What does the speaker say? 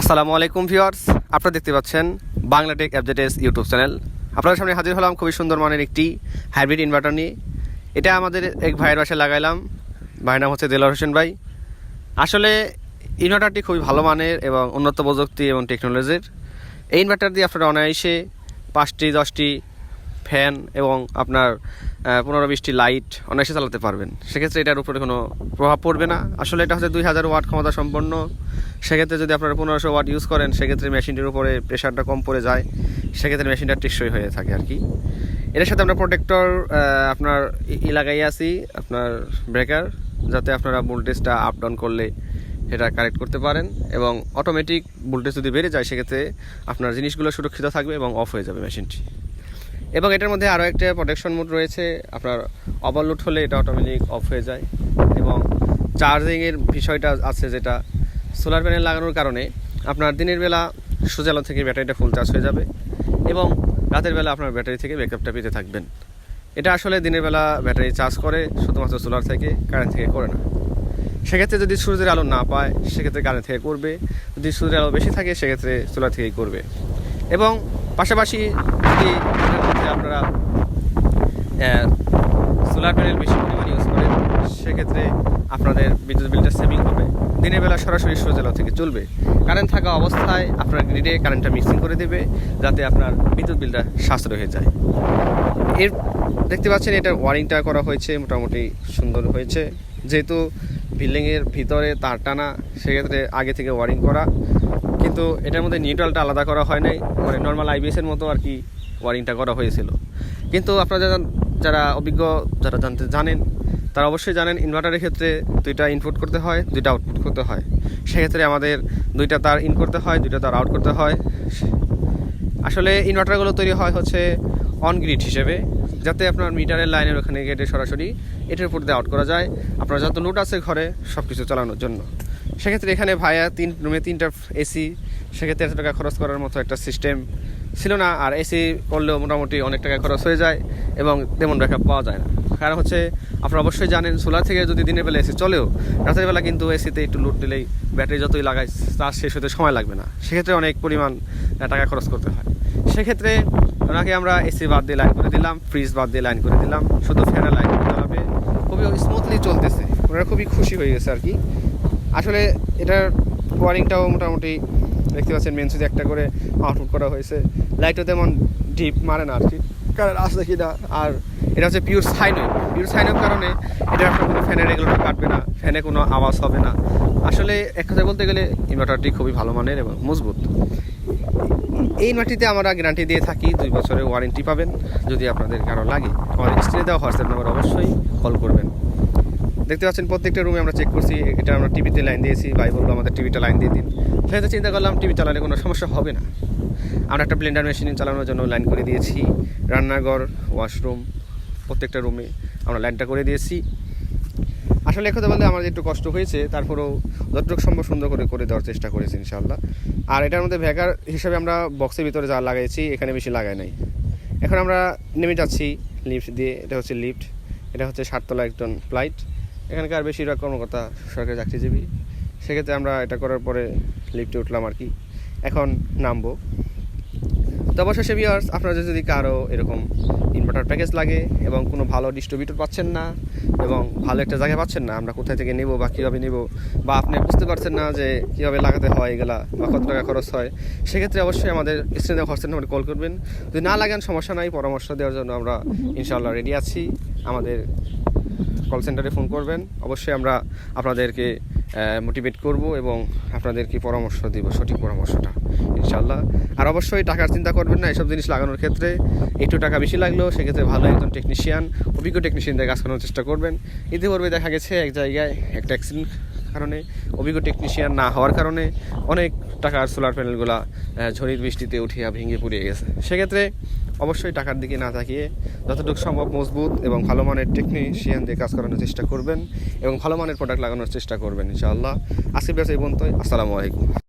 আসসালামু আলাইকুম ভিউয়ার্স, আপনারা দেখতে পাচ্ছেন বাংলাটেক অ্যাপডেটেস ইউটিউব চ্যানেল। আপনাদের সামনে হাজির হলাম খুবই সুন্দর মানের একটি হাইব্রিড ইনভার্টার নিয়ে। এটা আমাদের এক ভাইয়ের বাসায় লাগাইলাম। ভাইয়ের নাম হচ্ছে দেলার হোসেন ভাই। আসলে ইনভার্টারটি খুবই ভালো মানের এবং উন্নত প্রযুক্তি এবং টেকনোলজির। এই ইনভার্টার দিয়ে আপনারা অনায়াসে পাঁচটি, দশটি ফ্যান এবং আপনার পনেরো বিশটি লাইট অনায়াসে চালাতে পারবেন। সেক্ষেত্রে এটার উপরে কোনো প্রভাব পড়বে না। আসলে এটা হচ্ছে দুই হাজার ওয়াট ক্ষমতা সম্পন্ন। সেক্ষেত্রে যদি আপনারা পনেরোশো ওয়াট ইউজ করেন, সেক্ষেত্রে মেশিনটির উপরে প্রেশারটা কম পড়ে যায়। সেক্ষেত্রে মেশিনটা টেকসই হয়ে থাকে আর কি। এটার সাথে আমরা প্রোটেক্টর আপনার লাগাই আছি, আপনার ব্রেকার যাতে আপনারা ভোল্টেজটা আপ ডাউন করলে এটা কারেক্ট করতে পারেন এবং অটোমেটিক ভোল্টেজ যদি বেড়ে যায়, সেক্ষেত্রে আপনার জিনিসগুলো সুরক্ষিত থাকবে এবং অফ হয়ে যাবে মেশিনটি। এবং এটার মধ্যে আরও একটা প্রোটেকশন মোড রয়েছে। আপনার ওভারলোড হলে এটা অটোমেটিক অফ হয়ে যায়। এবং চার্জিংয়ের বিষয়টা আছে যেটা সোলার প্যানেল লাগানোর কারণে আপনার দিনের বেলা সুজালো থেকে ব্যাটারিটা ফুল চার্জ হয়ে যাবে এবং রাতের বেলা আপনার ব্যাটারি থেকে ব্যাকআপটা পেতে থাকবেন। এটা আসলে দিনের বেলা ব্যাটারি চার্জ করে, শুধুমাত্র সোলার থেকে কারেন্ট থেকে করে না। সেক্ষেত্রে যদি সূর্যের আলো না পায়, সেক্ষেত্রে কারেন্ট থেকে করবে। যদি সূর্যের আলো বেশি থাকে, সেক্ষেত্রে সোলার থেকেই করবে। এবং পাশাপাশি যদি সোলার প্যানেল বেশি পরিমাণ ইউজ করেন সেক্ষেত্রে আপনাদের বিদ্যুৎ বিলটা সেভিং হবে। দিনের বেলা সরাসরি সূর্যালো থেকে চলবে। কারেন্ট থাকা অবস্থায় আপনার গ্রিডে কারেন্টটা মিক্সিং করে দেবে, যাতে আপনার বিদ্যুৎ বিলটা সাশ্রয় হয়ে যায়। এর, দেখতে পাচ্ছেন এটা ওয়ারিংটা করা হয়েছে, মোটামুটি সুন্দর হয়েছে। যেহেতু বিল্ডিংয়ের ভিতরে তার টানা, সেক্ষেত্রে আগে থেকে ওয়ারিং করা। কিন্তু এটার মধ্যে নিউট্রালটা আলাদা করা হয় নাই। মানে নর্মাল আইবিএসের মতো আর কি ওয়ারিংটা করা হয়েছিল। কিন্তু আপনারা যারা অভিজ্ঞ, যারা জানতে জানেন, তারা অবশ্যই জানেন ইনভার্টারের ক্ষেত্রে দুইটা ইনপুট করতে হয়, দুইটা আউটপুট করতে হয়। সেক্ষেত্রে আমাদের দুইটা তার ইন করতে হয়, দুইটা তার আউট করতে হয়। আসলে ইনভার্টারগুলো তৈরি হয় হচ্ছে অন গ্রিড হিসেবে, যাতে আপনার মিটারের লাইনের ওখানে গেটে সরাসরি এটার উপর দিয়ে আউট করা যায়। আপনার যত লোড আছে ঘরে সব কিছু চালানোর জন্য। সেক্ষেত্রে এখানে ভাইয়া তিন, রুমে তিনটা এসি সেক্ষেত্রে এত টাকা খরচ করার মতো একটা সিস্টেম ছিল না, আর এসি করলেও মোটামুটি অনেক টাকা খরচ হয়ে যায় এবং তেমন ব্যাকআপ পাওয়া যায় না। কারণ হচ্ছে, আপনারা অবশ্যই জানেন সোলার থেকে যদি দিনের বেলা এসি চলেও, রাতের বেলা কিন্তু এসিতে একটু লোড দিলেই ব্যাটারি যতই লাগাই চার্জ শেষ হতে সময় লাগবে না। সেক্ষেত্রে অনেক পরিমাণ টাকা খরচ করতে হয়। সেক্ষেত্রে ওনাকে আমরা এসি বাদ দিয়ে লাইন করে দিলাম ফ্রিজ বাদ দিয়ে লাইন করে দিলাম। শুধু ফ্যানের লাইন করে চালাবে খুবই স্মুথলি চলতেছে। ওনারা খুবই খুশি হয়ে গেছে আর কি। আসলে এটার ওয়ারিংটাও মোটামুটি দেখতে পাচ্ছেন মেন সুইচ একটা করে আউটপুট করা হয়েছে। লাইটও তেমন ডিপ মারে না আর কি কারণ আসলে কি না, আর এটা হচ্ছে পিওর সাইন পিওর সাইনের কারণে এটা আপনার কোনো ফ্যানের রেগুলেটর কাটবে না ফ্যানে কোনো আওয়াজ হবে না। আসলে এক কথায় বলতে গেলে ইনভার্টারটি খুবই ভালো মানের এবং মজবুত। এই মাটিতে আমরা গ্যারান্টি দিয়ে থাকি, দুই বছরের ওয়ারেন্টি পাবেন, যদি আপনাদের কারও লাগে। আমাদের স্ক্রিনে দেওয়া হোয়াটসঅ্যাপ নাম্বার অবশ্যই কল করবেন। দেখতে পাচ্ছেন, প্রত্যেকটা রুমে আমরা চেক করছি, এটা আমরা টিভিতে লাইন দিয়েছি, ভাই বলল আমাদের টিভিটা লাইন দিয়ে দিন। সেক্ষেত্রে চিন্তা করলাম টিভি চালালে কোনো সমস্যা হবে না। আমরা একটা ব্লেন্ডার মেশিন চালানোর জন্য লাইন করে দিয়েছি, রান্নাঘর ওয়াশরুম প্রত্যেকটা রুমে আমরা লাইনটা করে দিয়েছি। আসলে কথা বলতে আমার একটু কষ্ট হয়েছে, তারপরেও যতটুকু সম্ভব সুন্দর করে করে দেওয়ার চেষ্টা করেছি ইনশাল্লাহ আর এটার মধ্যে ভ্যাগার হিসাবে আমরা বক্সের ভিতরে যা লাগাইছি, এখানে বেশি লাগাই নাই। এখন আমরা নেমে যাচ্ছি লিফট দিয়ে, এটা হচ্ছে লিফট এটা হচ্ছে সাততলা একজন ফ্লাইট এখানকার বেশিরভাগ কর্মকর্তা সরকারি চাকরিজীবী। সেক্ষেত্রে আমরা এটা করার পরে লিফটে উঠলাম আর কি। এখন নামবো। তো অবশ্যই ভিউয়ার্স আপনারা যদি কারও এরকম ইনভার্টার প্যাকেজ লাগে এবং কোনো ভালো ডিস্ট্রিবিউটর পাচ্ছেন না এবং ভালো একটা জায়গা পাচ্ছেন না, আমরা কোথায় থেকে নেব বা কীভাবে নেব বা আপনি বুঝতে পারছেন না যে কীভাবে লাগাতে হয় এগুলা বা কত টাকা খরচ হয়, সেক্ষেত্রে অবশ্যই আমাদের স্ক্রিনে হোয়াটসঅ্যাপ নাম্বারে কল করবেন। যদি না লাগান, সমস্যা নাই, পরামর্শ দেওয়ার জন্য আমরা ইনশাআল্লাহ রেডি আছি। আমাদের কল সেন্টারে ফোন করবেন। অবশ্যই আমরা আপনাদেরকে মোটিভেট করব এবং আপনাদেরকে পরামর্শ দিব, সঠিক পরামর্শটা ইনশাল্লাহ আর অবশ্যই টাকার চিন্তা করবেন না, এসব জিনিস লাগানোর ক্ষেত্রে। একটু টাকা বেশি লাগলেও সেক্ষেত্রে ভালো একজন টেকনিশিয়ান অভিজ্ঞ টেকনিশিয়ান দিয়ে কাজ করানোর চেষ্টা করবেন। ইতিপূর্বে দেখা গেছে এক জায়গায় একটা অ্যাক্সিডেন্ট কারণে, অভিজ্ঞ টেকনিশিয়ান না হওয়ার কারণে অনেক টাকার সোলার প্যানেলগুলো ঝড়ির বৃষ্টিতে উঠিয়া ভেঙে পুড়িয়ে গেছে। সেক্ষেত্রে অবশ্যই টাকার দিকে না তাকিয়ে যতটুকু সম্ভব মজবুত এবং ভালো মানের টেকনিশিয়ান দিয়ে কাজ করানোর চেষ্টা করবেন এবং ভালো মানের প্রোডাক্ট লাগানোর চেষ্টা করবেন, ইনশাআল্লাহ। আজকে ব্যবসা এই পর্যন্তই। আসসালামু আলাইকুম।